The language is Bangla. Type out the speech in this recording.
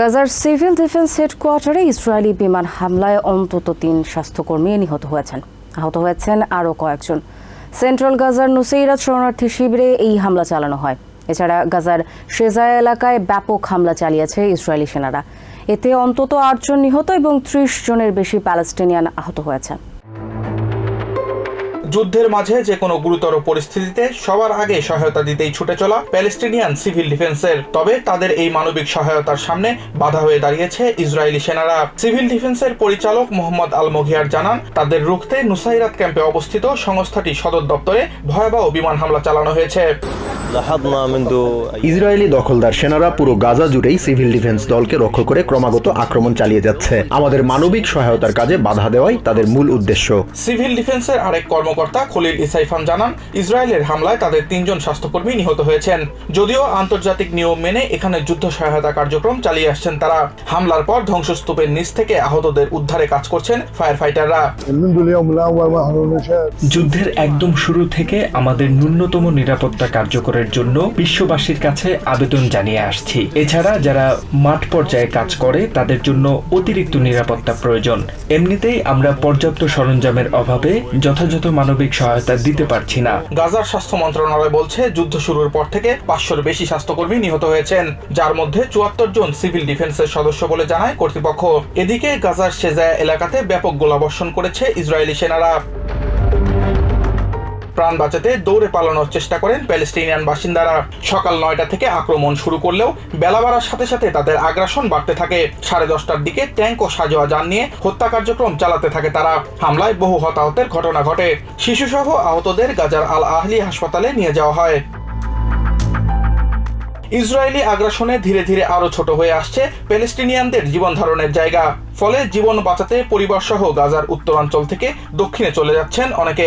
গাজার সিভিল ডিফেন্স হেডকোয়ার্টারে ইসরায়েলি বিমান হামলায় অন্তত তিন স্বাস্থ্যকর্মী নিহত হয়েছেন। আহত হয়েছেন আরও কয়েকজন। সেন্ট্রাল গাজার নুসেইরাত শরণার্থী শিবিরে এই হামলা চালানো হয়। এছাড়া গাজার শেজা এলাকায় ব্যাপক হামলা চালিয়েছে ইসরায়েলি সেনারা। এতে অন্তত আটজন নিহত এবং ত্রিশ জনের বেশি প্যালেস্টিনিয়ান আহত হয়েছেন। যুদ্ধের মাঝে যে কোনো গুরুতর পরিস্থিতিতে সবার আগে সহায়তা দিতেই ছুটে চলা প্যালেস্টিনিয়ান সিভিল ডিফেন্সের। তবে তাদের এই মানবিক সহায়তার সামনে বাধা হয়ে দাঁড়িয়েছে ইসরায়েলি সেনারা। সিভিল ডিফেন্সের পরিচালক মোহাম্মদ আল মঘিয়ার জানান, তাদের রুখতে নুসাইরাত ক্যাম্পে অবস্থিত সংস্থাটি সদর দপ্তরে ভয়াবহ বিমান হামলা চালানো হয়েছে। ইসরায়েলি দখলদার সেনারা পুরো গাজা জুড়েই সিভিল ডিফেন্স দলকে রক্ষ করে ক্রমাগত আক্রমণ চালিয়ে যাচ্ছে। আমাদের মানবিক সহায়তার কাজে বাধা দেওয়াই তাদের মূল উদ্দেশ্য। সিভিল ডিফেন্সের আরেক কর্মকর্তা খলিল ইসাইফান জানান ইসরায়েলের হামলায় তাদের তিনজন স্বাস্থ্যকর্মী নিহত হয়েছেন। যদিও আন্তর্জাতিক নিয়ম মেনে এখানে যুদ্ধ সহায়তা কার্যক্রম চালিয়ে আসছেন তারা। হামলার পর ধ্বংসস্তূপের নিচ থেকে আহতদের উদ্ধারে কাজ করছেন ফায়ার ফাইটাররা যুদ্ধের একদম শুরু থেকে আমাদের ন্যূনতম নিরাপত্তা কার্যকরের জন্য বিশ্ববাসীর কাছে আবেদন জানিয়ে আসছি। এছাড়া যারা মাঠ পর্যায়ে কাজ করে, তাদের জন্য অতিরিক্ত নিরাপত্তা প্রয়োজন। এমনিতেই আমরা পর্যাপ্ত সরঞ্জামের অভাবে যথাযথ মানবিক সহায়তা দিতে পারছি না। গাজার স্বাস্থ্য মন্ত্রণালয় বলছে, যুদ্ধ শুরুর পর থেকে পাঁচশোর বেশি স্বাস্থ্যকর্মী নিহত হয়েছেন, যার মধ্যে চুয়াত্তর জন সিভিল ডিফেন্সের সদস্য বলে জানায় কর্তৃপক্ষ। এদিকে গাজার সেজায়া এলাকাতে ব্যাপক গোলাবর্ষণ করেছে ইসরায়েলি সেনারা। প্রাণ বাঁচাতে দৌড়ে পালানোর চেষ্টা করেন প্যালেস্টিনিয়ান বাসিন্দারা। সকাল নয়টা থেকে আক্রমণ শুরু করলেও বেলা বাড়ার সাথে সাথে তাদের আগ্রাসন বাড়তে থাকে। সাড়ে দশটার দিকে ট্যাঙ্ক ও সাজোয়া যান নিয়ে হত্যা কার্যক্রম চালাতে থাকে তারা। হামলায় বহু হতাহতের ঘটনা ঘটে। শিশুসহ আহতদের গাজার আল আহলি হাসপাতালে নিয়ে যাওয়া হয়। ইসরায়েলি আগ্রাসনে ধীরে ধীরে আরও ছোট হয়ে আসছে প্যালেস্টিনিয়ানদের জীবন ধারণের জায়গা। ফলে জীবন বাঁচাতে পরিবার সহ গাজার উত্তরাঞ্চল থেকে দক্ষিণে চলে যাচ্ছেন অনেকে।